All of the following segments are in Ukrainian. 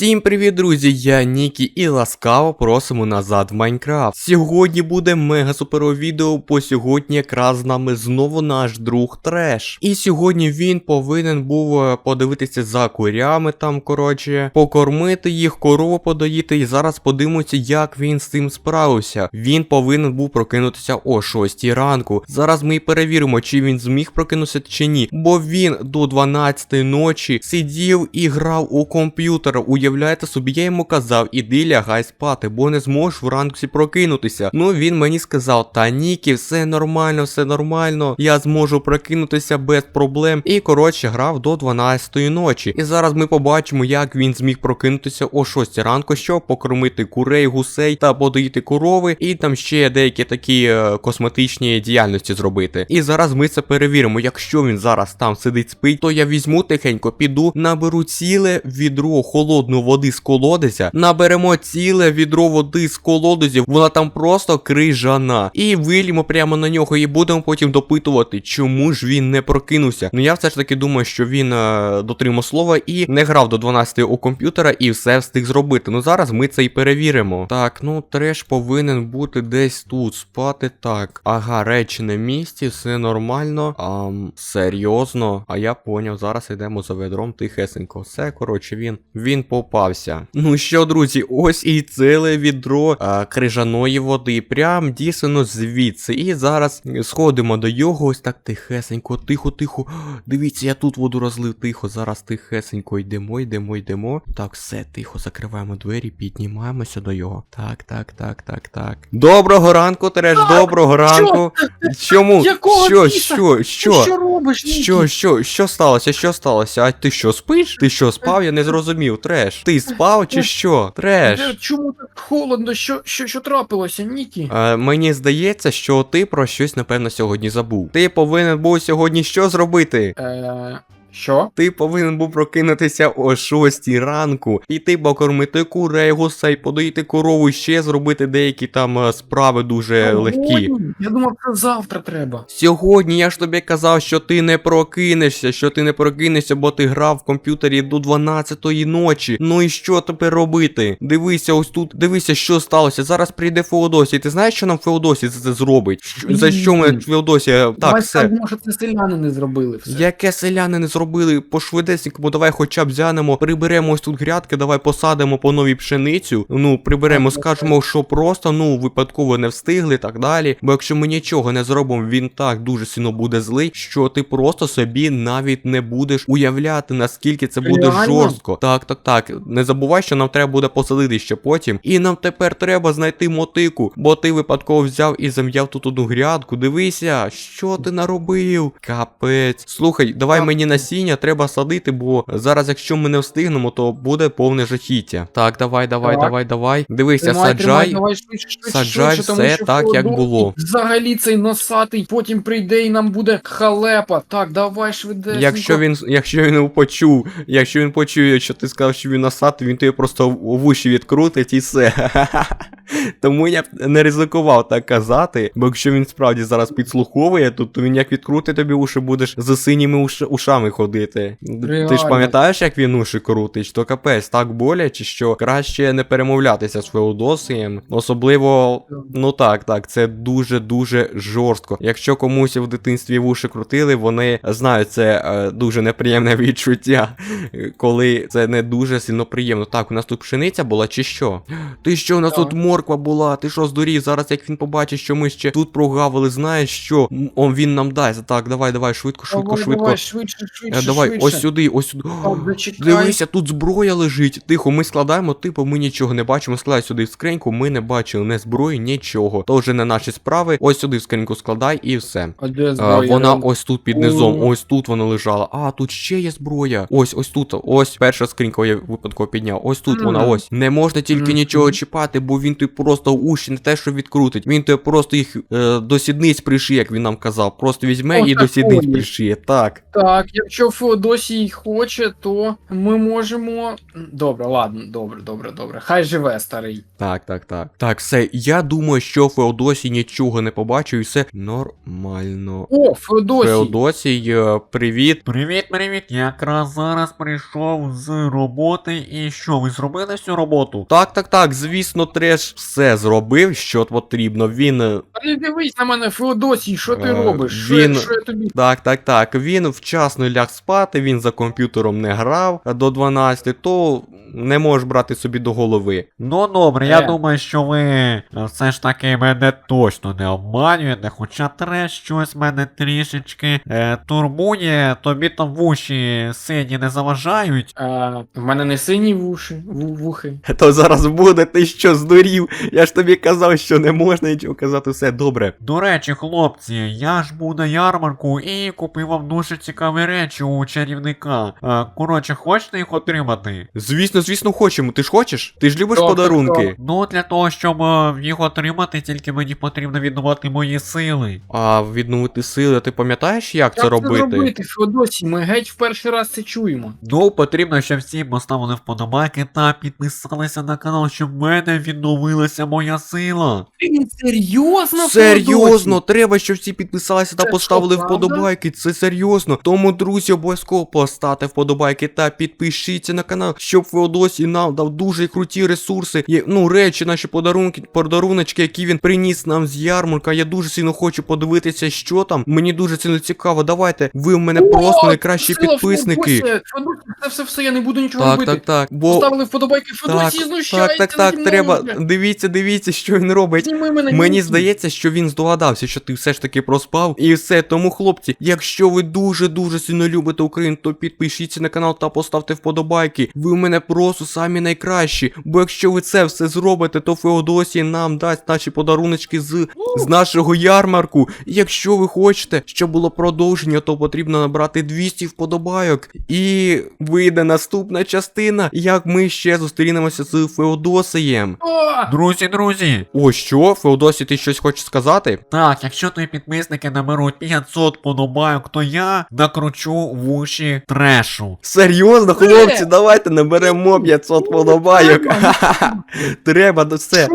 Всім привіт, друзі! Я Нікі і ласкаво просимо назад в Майнкрафт. Сьогодні буде мега суперове відео, бо сьогодні якраз з нами знову наш друг Треш. І сьогодні він повинен був е, подивитися за курями там, коротше, покормити їх, корову подоїти. І зараз подивимося, як він з цим справився. Він повинен був прокинутися о 6 ранку. Зараз ми і перевіримо, чи він зміг прокинутися чи ні. Бо він до 12 ночі сидів і грав у комп'ютер. Уявляєте собі, я йому казав, іди лягай спати, бо не зможеш вранці прокинутися. Ну він мені сказав, та Нікі, все нормально, все нормально. Я зможу прокинутися без проблем. І коротше грав до 12 ночі. І зараз ми побачимо, як він зміг прокинутися о 6 ранку, щоб покормити курей, гусей та подоїти корови, і там ще деякі такі е, косметичні діяльності зробити. І зараз ми це перевіримо. Якщо він зараз там сидить спить, то я візьму тихенько, піду, наберу ціле відро води з колодязя, наберемо ціле відро води з колодязів, вона там просто крижана. І вилімо прямо на нього і будемо потім допитувати, чому ж він не прокинувся. Ну я все ж таки думаю, що він е, дотримав слова і не грав до 12 у комп'ютера і все встиг зробити. Ну зараз ми це і перевіримо. Так, ну треш повинен бути десь тут, спати так. Ага, речі на місці, все нормально. Ам, серйозно. А я поняв, зараз йдемо за ведром тихесенько. Все, коротше, він він попався. Ну що, друзі, ось і ціле відро а, крижаної води. Прям дійсно звідси. І зараз сходимо до його, ось так тихесенько, тихо, тихо. Дивіться, я тут воду розлив тихо. Зараз тихесенько йдемо, йдемо, йдемо. Так, все, тихо, закриваємо двері, піднімаємося до його. Так, так, так, так, так. Доброго ранку, Тереш, доброго ранку. Чому? Якого Що, біса? що, Ти що? що робиш? Що, що, що сталося? Що сталося? А ти що, спиш? Ти що, спав? Я не зрозумів. Треш. Ти спав чи що? Треш. Де- Чому так холодно? Що, що, що трапилося, Нікі? Е, мені здається, що ти про щось, напевно, сьогодні забув. Ти повинен був сьогодні що зробити? Е, що? Ти повинен був прокинутися о 6 ранку, піти покормити курей, гусей, подоїти корову, ще зробити деякі там е, справи дуже легкі. Я думав, це завтра треба. Сьогодні я ж тобі казав, що ти не прокинешся, що ти не прокинешся, бо ти грав в комп'ютері до 12-ї ночі. Ну і що тепер робити? Дивися, ось тут, дивися, що сталося. Зараз прийде Феодосій. Ти знаєш, що нам Феодосій це зробить? Що- За що ми Феодосія? Так, Давай все. що це селяни не зробили все. Яке селяни не зробили пошвидесенько, давай хоча б взянемо, приберемо ось тут грядки, давай посадимо по новій пшеницю. Ну, приберемо, скажемо, що просто, ну, випадково не встигли і так далі. Бо якщо ми нічого не зробимо, він так дуже сильно буде злий, що ти просто собі навіть не будеш уявляти, наскільки це буде Реально? жорстко. Так, так, так. Не забувай, що нам треба буде посадити ще потім. І нам тепер треба знайти мотику, бо ти випадково взяв і зам'яв тут одну грядку. Дивися, що ти наробив? Капець. Слухай, давай мені насіння треба садити, бо зараз, якщо ми не встигнемо, то буде повне жахіття. Так, давай, давай, Так. давай, давай. Дивися, Тримай, саджай. тримай, давай швидше, швидше, саджай швидше, все що так, як було. Взагалі цей носатий, потім прийде і нам буде халепа. Так, давай швидесенько. Якщо він, якщо він почув, якщо він почує, що ти сказав, що він насати, він тобі просто в вуші відкрутить і все. Тому я б не ризикував так казати, бо якщо він справді зараз підслуховує, то, то він як відкрутить тобі уші, будеш за синіми уш- ушами ходити. Ти ж пам'ятаєш, як він уші крутить, то капець так боляче, що краще не перемовлятися з Феодосієм. Особливо, ну так, так, це дуже-дуже жорстко. Якщо комусь в дитинстві вуші крутили, вони знають це е, дуже неприємне відчуття, коли це не дуже сильно приємно. Так, у нас тут пшениця була чи що? Ти що, у нас Так. тут морква була? Ти що здурів? Зараз як він побачить, що ми ще тут прогавили, знаєш що? Он він нам дасть. Так, давай, давай, швидко, швидко, давай, швидко. Давай, швидше, Е, швидше, давай, швидше. ось сюди, ось сюди. Дивися, тут зброя лежить. Тихо, ми складаємо, типу, ми нічого не бачимо. Складай сюди в скриньку, ми не бачили не зброї, нічого. То вже не наші справи. Ось сюди в скриньку складай і все. А де А, зброя? вона ось тут під низом, О. ось тут вона лежала. А, тут ще є зброя. Ось, ось тут. Ось перша скринька я випадково підняв. Ось тут вона ось. Не можна тільки Мгм. нічого чіпати, бо він ти просто уші не те, що відкрутить. Він тебе просто їх е, до сідниць пришиє, як він нам казав. Просто візьме О, і до сідниць такої. пришиє. Так. Так, якщо Феодосій хоче, то ми можемо. Добре, ладно, добре, добре, добре. Хай живе старий. Так, так, так. Так, все. Я думаю, що Феодосій нічого не побачив, і все нормально. О, Феодосій! Феодосій, е, привіт. Привіт, привіт. Я якраз зараз прийшов з роботи. І що, ви зробили всю роботу? Так, так, так, звісно, треш все зробив, що потрібно. Він. Не дивись на мене, Феодосій, що ти Е, робиш? Що, він- я- що я тобі? Так, так, так. Він вчасно ляг спати, він за комп'ютером не грав до 12, то не можеш брати собі до голови. Ну добре, я Е. думаю, що ви е, все ж таки мене точно не обманюєте, хоча треш щось мене трішечки е, турбує, тобі там вуші сині не заважають. А, в мене не сині вуші, ву- вухи. То зараз буде, ти що здурів? Я ж тобі казав, що не можна нічого казати, все добре. До речі, хлопці, я ж був на ярмарку і купив вам дуже цікаві речі у чарівника. Е, коротше, хочете їх отримати? Звісно, звісно, хочемо. Ти ж хочеш? Ти ж любиш так, подарунки. Ну, для того, щоб е, їх отримати, тільки мені потрібно відновити мої сили. А відновити сили, ти пам'ятаєш, як, це Як робити? це робити, Феодосій? Ми геть в перший раз це чуємо. Ну, потрібно, щоб всі поставили вподобайки та підписалися на канал, щоб в мене відновилася моя сила. Ти серйозно? Серйозно, треба, щоб всі підписалися та Це поставили що, правда? вподобайки. Це серйозно. Тому, друзі, обов'язково поставте вподобайки та підпишіться на канал, щоб Феодосій нам дав дуже круті ресурси. Є, ну, речі, наші подарунки, подаруночки, які він приніс нам з ярмарка. Я дуже сильно хочу подивитися, що там. Мені дуже сильно цікаво. Давайте. Ви в мене просто найкращі підписники. Феодосій, це все, все, я не буду нічого Так, робити. так, так. Бо Поставили вподобайки, так, знущається. так, так, так, наді мною треба. вже. Дивіться, дивіться, що він робить. Зніми мене Мені нюхай. Здається, що він здогадався, що ти все ж таки проспав. І все. Тому, хлопці, якщо ви дуже-дуже сильно любите Україну, то підпишіться на канал та поставте вподобайки. Ви в мене просто самі найкращі. Бо якщо ви це все зробите, то Феодосій нам дасть наші подаруночки з, з нашого ярмарку. І якщо ви хочете, щоб було продовження, то потрібно набрати 200 вподобайок. І вийде наступна частина, як ми ще зустрінемося з Феодосієм. Друзі, друзі! О, що? Феодосій, ти щось хочеш сказати? Так, якщо твої підписники наберуть 500 подобайок, то я накручу вуші трешу. Серйозно, хлопці, давайте наберемо 500 подобайок. Треба до все.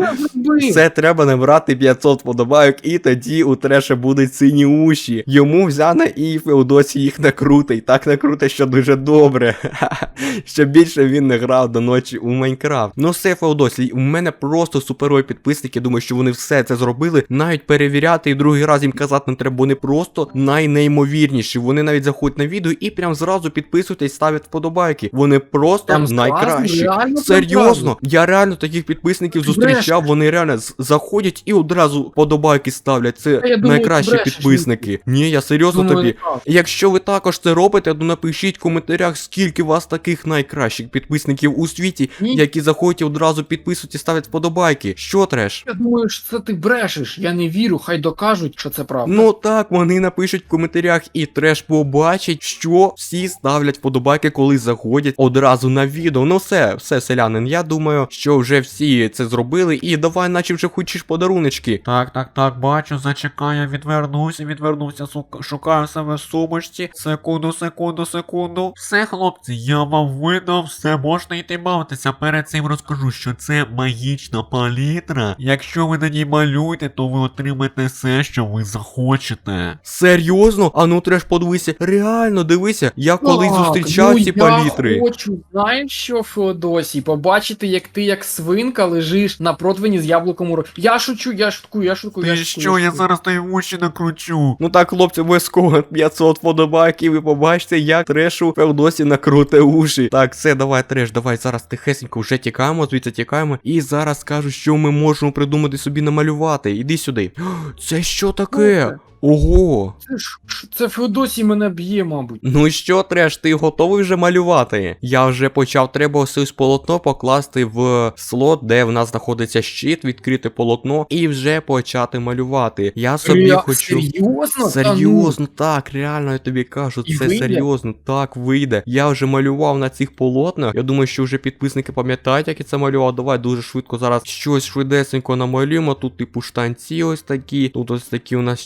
Все треба набрати 500 подобайок, і тоді у треша будуть сині уші. Йому взяне і Феодосій їх накрутить. Так накрутить, що дуже добре. Щоб більше він не грав до ночі у Майнкрафт. Ну все, Феодосій, у мене просто суперові підписники. Думаю, що вони все це зробили. Навіть перевіряти і другий раз їм казати не треба. Вони просто найнеймовірніші. Вони навіть заходять на відео і прям зразу підписуйтесь, ставлять вподобайки. Вони просто Прям найкращі. Реально Серйозно, я реально таких підписників зустрічав, вони реально заходять і одразу подобайки ставлять. Це я найкращі брешеш, підписники. Ні, я серйозно Думаю, тобі. так. Якщо ви також це робите, то напишіть в коментарях, скільки у вас таких найкращих підписників у світі, Ні. які заходять і одразу підписують і ставлять вподобайки. Що треш? Я думаю, що це ти брешеш. Я не вірю, хай докажуть, що це правда. Ну так, вони напишуть в коментарях, і треш побачить, що всі ставлять вподобайки, коли заходять одразу на відео. Ну все, все, селянин. Я думаю, що вже всі це зробили, і давай, наче вже хочеш подаруночки. Так, так, так, бачу, зачекай, я відвернуся, відвернуся, сука, шукаю себе в сумочці. Секунду, секунду, секунду. Все, хлопці, я вам видав, все можна йти бавитися. Перед цим розкажу, що це магічна палітра. Якщо ви на ній малюєте, то ви отримаєте все, що ви захочете. Серйозно? А ну треш подивися. Реально, дивися, я колись Так, зустрічав ну, ці палітри. Я хочу, знаєш що, Феодосій, побачити, як ти як свинка лежиш на противні з яблуком у роті. Я шучу, я шуткую, я шуткую, Ти я шуткую. що, я шуткую. зараз твої вуші накручу. Ну так, хлопці, обов'язково 500 подобайків, ви побачите, як трешу Феодосі накруте уші. Так, все, давай, треш, давай зараз тихесенько вже тікаємо, звідси тікаємо. І зараз скажу, що ми можемо придумати собі намалювати. Іди сюди. Це що таке? Ого. Це ж це Феодосій мене б'є, мабуть. Ну що, треш, ти готовий вже малювати? Я вже почав, треба ось полотно покласти в слот, де в нас знаходиться щит, відкрити полотно і вже почати малювати. Я собі Ля- хочу. Серйозно? Та ну. Серйозно, так, реально я тобі кажу, І це вийде? серйозно, так вийде. Я вже малював на цих полотнах. Я думаю, що вже підписники пам'ятають, як я це малював. Давай дуже швидко зараз щось швидесенько намалюємо. Тут, типу, штанці ось такі, тут ось такі у нас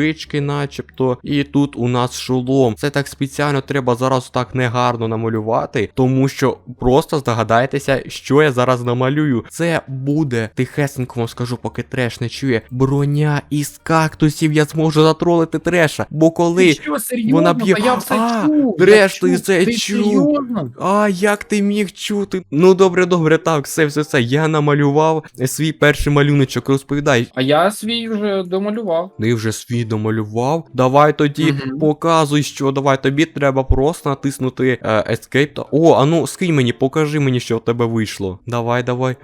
черевички, начебто. І тут у нас шолом. Це так спеціально треба зараз так негарно намалювати, тому що просто здогадайтеся, що я зараз намалюю. Це буде тихесенько вам скажу, поки треш не чує. Броня із кактусів. Я зможу затролити треша. Бо коли. Ти що, вона б'є- я все А, чув. Треш, я ти це чув. А як ти міг чути? Ну добре, добре, так, все, все, все. Я намалював свій перший малюночок. Розповідай. А я свій вже домалював. Ти вже свій домалював. Давай тоді Мгм. показуй, що давай тобі треба просто натиснути е, Escape. Та... О, а ну скинь мені, покажи мені, що в тебе вийшло. Давай, давай.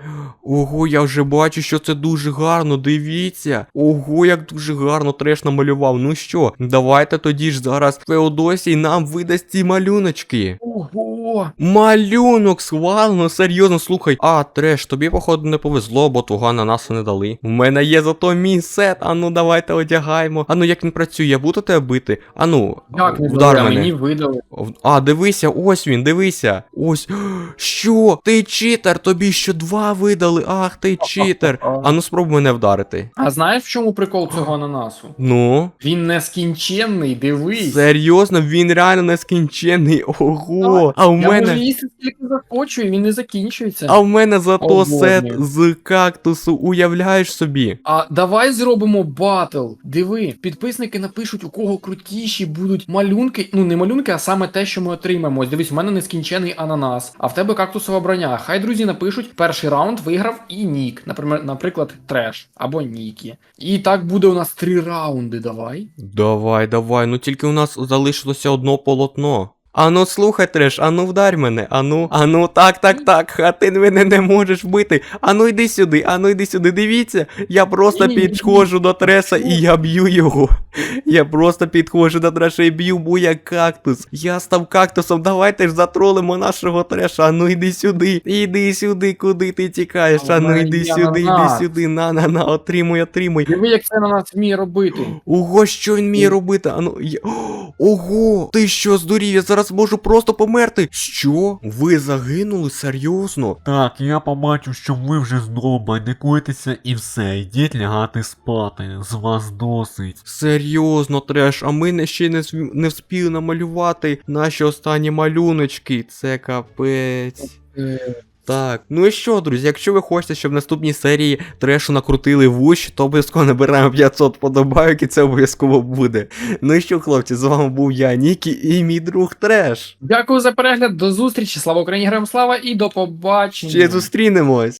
Ого, я вже бачу, що це дуже гарно. Дивіться. Ого, як дуже гарно треш намалював. Ну що, давайте тоді ж зараз Феодосій нам видасть ці малюночки. Ого! Малюнок схвалено, серйозно, слухай. А, треш, тобі, походу, не повезло, бо твого ананаси не дали. У мене є зато мій сет. Ану, давайте одягаємо. Ану, як він працює, я буду тебе бити. Ану, Як не вдар мене. мені видали. А, дивися, ось він, дивися. Ось. Що? Ти читер, тобі ще два видали. Ах, ти читер. Ану, спробуй мене вдарити. А знаєш в чому прикол цього ананасу? Ну. Він нескінченний, дивись. Серйозно, він реально нескінченний. Ого. А в Я мене. можу їсти скільки захочу, і він не закінчується. А в мене зато Обожнюю. сет з кактусу, уявляєш собі. А давай зробимо батл. Диви, підписники напишуть, у кого крутіші будуть малюнки. Ну не малюнки, а саме те, що ми отримаємо. Ось дивись, у мене нескінчений ананас, а в тебе кактусова броня. Хай друзі напишуть, перший раунд виграв і Нік. Наприклад, наприклад, треш або Нікі. І так буде у нас три раунди. Давай. Давай, давай, ну тільки у нас залишилося одно полотно. Ану, слухай, треш, ану вдарь мене, ану, ану, так, так, так, а ти мене не можеш вбити. Ану йди сюди, ану йди сюди, дивіться. Я просто підходжу до треса і я б'ю його. Я просто підходжу до треша і б'ю, бо я кактус. Я став кактусом, давайте ж затролимо нашого треша. Ану йди сюди, іди сюди, куди ти тікаєш. Ану йди сюди, йди сюди, на, на, на, отримуй, отримуй. Диви, як це ананас вміє робити. Ого, що він вміє робити? Ану. Ого, ти що здурів? Я зараз можу просто померти. Що? Ви загинули? Серйозно? Так, я побачив, що ви вже знову байдикуєтеся і все, йдіть лягати спати. З вас досить. Серйозно, треш, а ми не ще не, не вспіли намалювати наші останні малюночки. Це капець. Так, ну і що, друзі, якщо ви хочете, щоб в наступній серії трешу накрутили вущ, то обов'язково набираємо 500 подобайок і це обов'язково буде. Ну і що, хлопці, з вами був я, Нікі, і мій друг Треш. Дякую за перегляд. До зустрічі. Слава Україні, героям слава і до побачення. Ще зустрінемось.